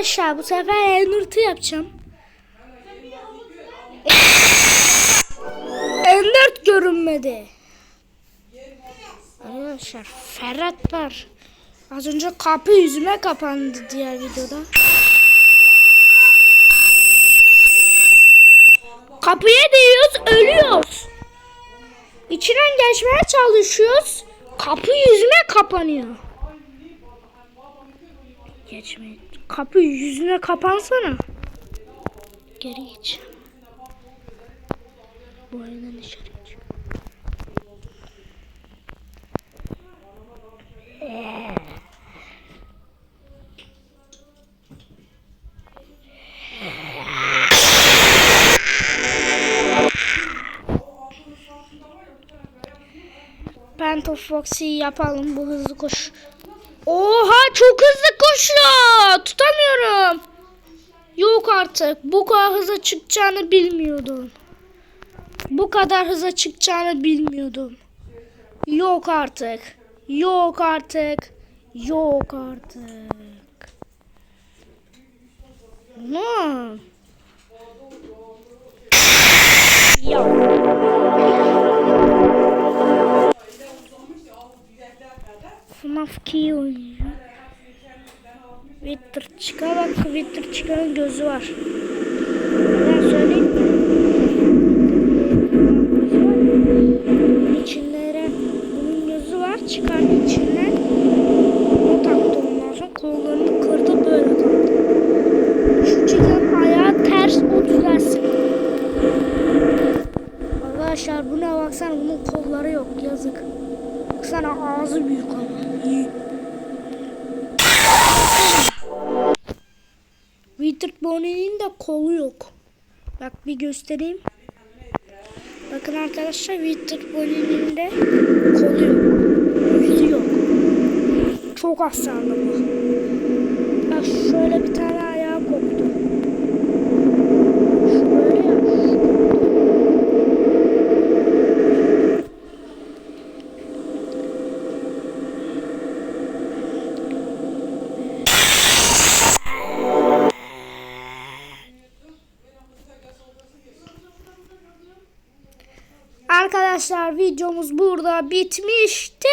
Aşağı bu sefer Enurt'u yapacağım. Enurt görünmedi. Arkadaşlar Ferhat var. Az önce kapı yüzüme kapandı diğer videoda. Kapıya değiyoruz ölüyoruz. İçinden geçmeye çalışıyoruz. Kapı yüzüme kapanıyor. Geçme. Kapı yüzüne kapansana. Geri geç. Bu evden dışarı geç. Phantom Foxy yapalım bu hızlı koş. Oha çok hızlı koşuyor. Tutamıyorum. Yok artık. Bu kadar hıza çıkacağını bilmiyordum. Bu kadar hıza çıkacağını bilmiyordum. Yok artık. Yok artık. Yok artık. FNAF 2'yi oynayacağım. Victor çıka bak Victor çıkanın gözü var. Ben söyleyeyim mi? İçinde bunun gözü var. Çıkardı içinden. O taktı ondan sonra kollarını kırdı böyle taktı. Şu çıkan ayağı ters o düzelsin. Arkadaşlar buna baksana bunun kolları yok yazık. Baksana ağzı büyük ama. Wither Bonnie'nin de kolu yok. Bak bir göstereyim. Bakın arkadaşlar Wither Bonnie'nin de kolu yok. Yüzü yok. Çok hasarlı bu. Bak şöyle bir tane ayağı koptu. Şöyle ya. Arkadaşlar videomuz burada bitmişti.